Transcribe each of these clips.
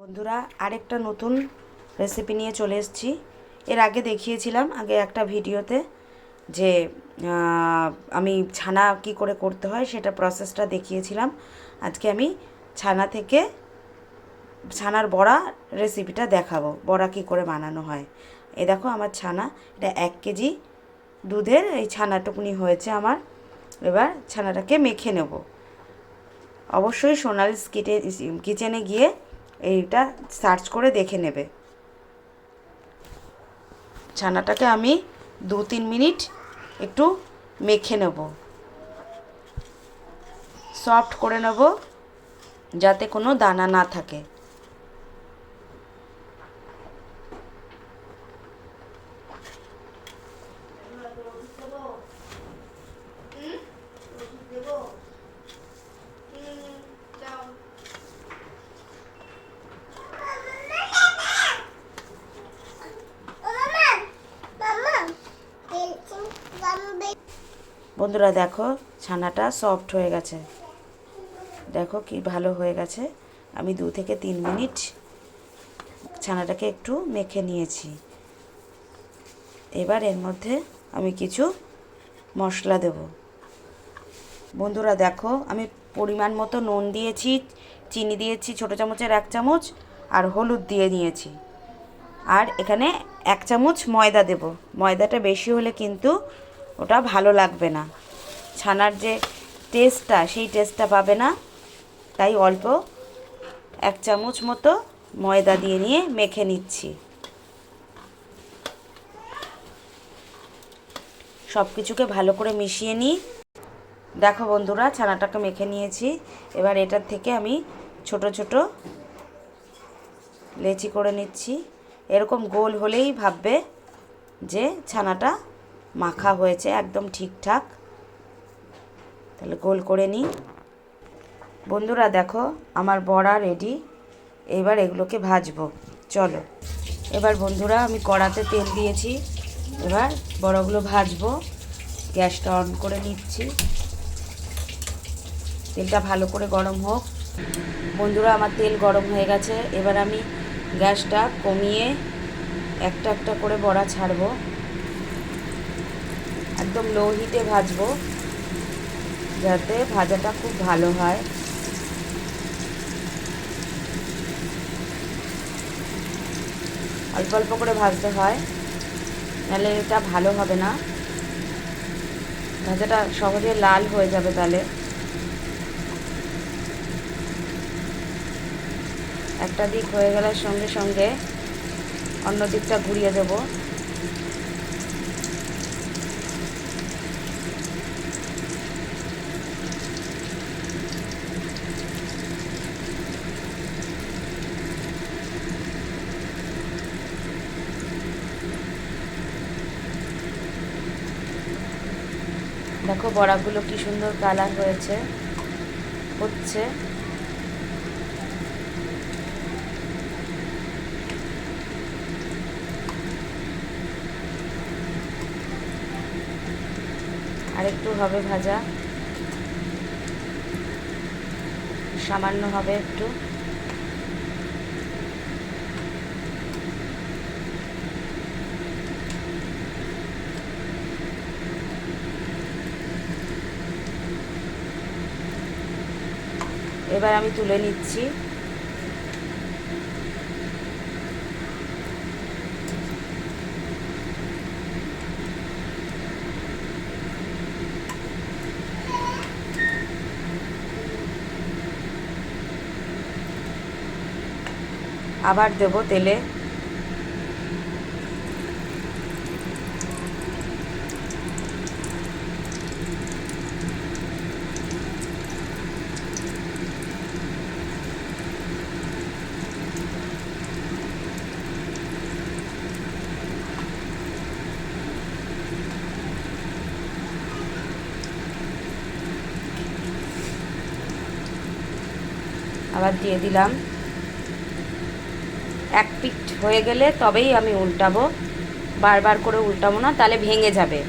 বন্ধুরা, আরেকটা নতুন রেসিপি নিয়ে চলে এসেছি। এর আগে দেখিয়েছিলাম আগে একটা ভিডিওতে যে আমি ছানা কি করে করতে হয় সেটা প্রসেসটা দেখিয়েছিলাম। আজকে আমি ছানা থেকে ছানার বড়া রেসিপিটা দেখাবো, বড়া কি করে বানানো হয়। এ দেখো আমার ছানা, এটা এক কেজি দুধের এই ছানাটুকুনি হয়েছে আমার। এবার ছানাটাকে মেখে নেব। অবশ্যই সোনালি কিটে কিচেনে গিয়ে এইটা সার্চ করে দেখে নেবে। ছানাটাকে আমি দু তিন মিনিট একটু মেখে নেব। সফট করে নেব, যাতে কোনো দানা না থাকে। বন্ধুরা দেখো, ছানাটা সফট হয়ে গেছে। দেখো কি ভালো হয়ে গেছে। আমি দু থেকে তিন মিনিট ছানাটাকে একটু মেখে নিয়েছি। এবার এর মধ্যে আমি কিছু মশলা দেব। বন্ধুরা দেখো, আমি পরিমাণ মতো নুন দিয়েছি, চিনি দিয়েছি, ছোটো চামচের এক চামচ আর হলুদ দিয়ে নিয়েছি। আর এখানে এক চামচ ময়দা দেব। ময়দাটা বেশি হলে কিন্তু ওটা ভালো লাগবে না। ছানার যে টেস্টটা সেই টেস্টটা পাবে না। তাই অল্প এক চামচ মতো ময়দা দিয়ে নিয়ে মেখে নিচ্ছি। সব কিছুকে ভালো করে মিশিয়ে নিই। দেখো বন্ধুরা, ছানাটাকে মেখে নিয়েছি। এবার এটার থেকে আমি ছোট ছোট লেচি করে নিচ্ছি। এরকম গোল হলেই ভাববে যে ছানাটা মাখা হয়েছে একদম ঠিকঠাক। তাহলে গোল করে নিই। বন্ধুরা দেখো, আমার বড়া রেডি এবার এগুলোকে ভাজবো। চলো, এবার বন্ধুরা আমি কড়াতে তেল দিয়েছি। এবার বড়াগুলো ভাজবো। গ্যাসটা অন করে নিচ্ছি। তেলটা ভালো করে গরম হোক। বন্ধুরা, আমার তেল গরম হয়ে গেছে। এবার আমি গ্যাসটা কমিয়ে একটা একটা করে বড়া ছাড়বো। একদম লো হিটে ভাজবো, যাতে ভাজাটা খুব ভালো হয়। অল্প অল্প করে ভাজতে হয়, নাহলে এটা ভালো হবে না। ভাজাটা সহজে লাল হয়ে যাবে তাহলে। একটা দিক হয়ে গেলে সঙ্গে সঙ্গে অন্য দিকটা ঘুরিয়ে দেবো। দেখো বড়াগুলো কি সুন্দর কালার হয়েছে হচ্ছে। আরেকটু হবে ভাজা সামান্য হবে একটু। এবার আমি তুলে নিচ্ছি। আবার দেব তেলে। আবার দিয়ে দিলাম। এক পিট হয়ে গেলে তবেই আমি উল্টাবো। বারবার করে উল্টাবো না, তাহলে ভেঙে যাবে।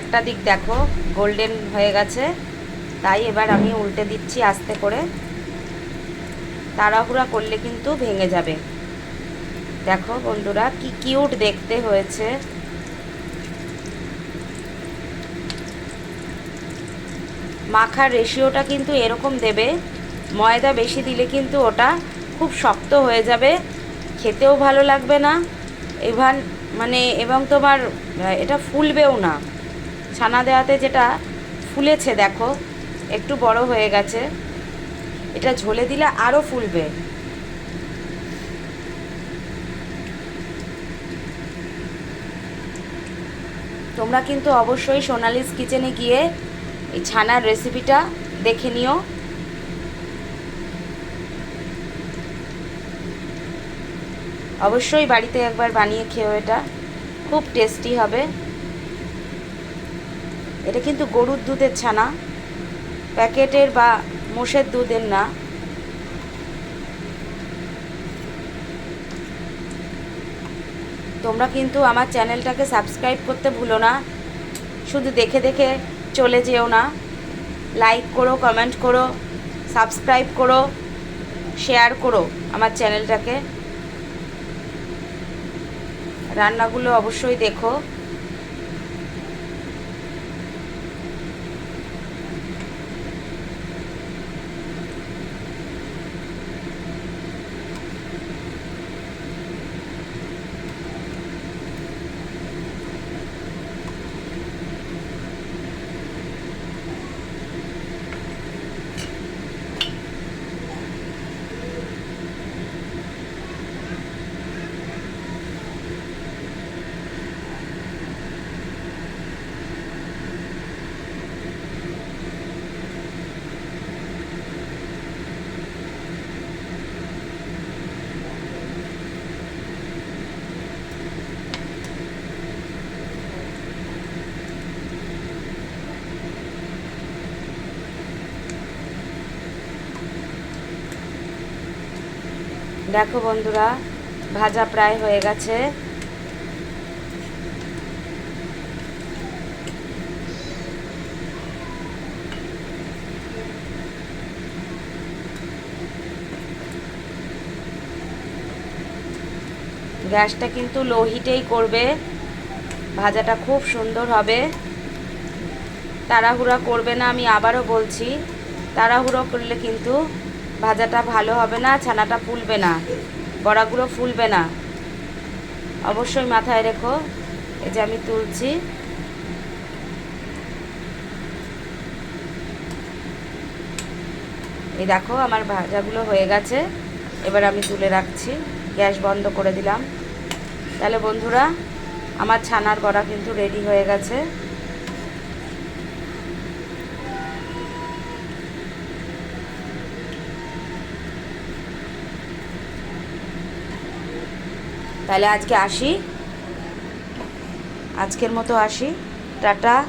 একটা দিক দেখো, গোল্ডেন হয়ে গেছে। তাই এবার আমি উল্টে দিচ্ছি আস্তে করে। তাড়াহুড়া করলে কিন্তু ভেঙে যাবে। দেখো বন্ধুরা, কি কিউট দেখতে হয়েছে। মাখার রেশিওটা কিন্তু এরকম দেবে। ময়দা বেশি দিলে কিন্তু ওটা খুব শক্ত হয়ে যাবে। খেতেও ভালো লাগবে না। এভান মানে এবং তোমার, এটা ফুলবেও না। ছানা দেওয়াতে যেটা ফুলেছে, দেখো। একটু বড় হয়ে গেছে। এটা ঝোলে দিলে আরও ফুলবে। তোমরা কিন্তু অবশ্যই সোনালিস কিচেনে গিয়ে এই ছানার রেসিপিটা দেখে নিও। অবশ্যই বাড়িতে একবার বানিয়ে খেও এটা। খুব টেস্টি হবে। এটা কিন্তু গরুর দুধের ছানা। প্যাকেটের বা মোষের দুধের না। তোমরা কিন্তু আমার চ্যানেলটাকে সাবস্ক্রাইব করতে ভুলো না। শুধু দেখে দেখে চলে যেও না। লাইক করো, কমেন্ট করো, সাবস্ক্রাইব করো, শেয়ার করো আমার চ্যানেলটাকে। রান্নাগুলো অবশ্যই দেখো। দেখো বন্ধুরা, ভাজা প্রায় হয়ে গেছে। গ্যাসটা কিন্তু লো হিটেই করবে। ভাজাটা খুব সুন্দর হবে। তাড়াহুড়া করবে না, আমি আবারও বলছি। তাড়াহুড়ো করলে কিন্তু ভাজাটা ভালো হবে না, ছানাটা ফুলবে না, বড়াগুলো ফুলবে না। অবশ্যই মাথায় রেখো, এই যে আমি তুলছি। এই দেখো আমার ভাজাগুলো হয়ে গেছে, এবার আমি তুলে রাখছি, গ্যাস বন্ধ করে দিলাম। তাহলে বন্ধুরা, আমার ছানার বড়া কিন্তু রেডি হয়ে গেছে। তাহলে আজকে আসি। আজকের মতো আসি। টাটা।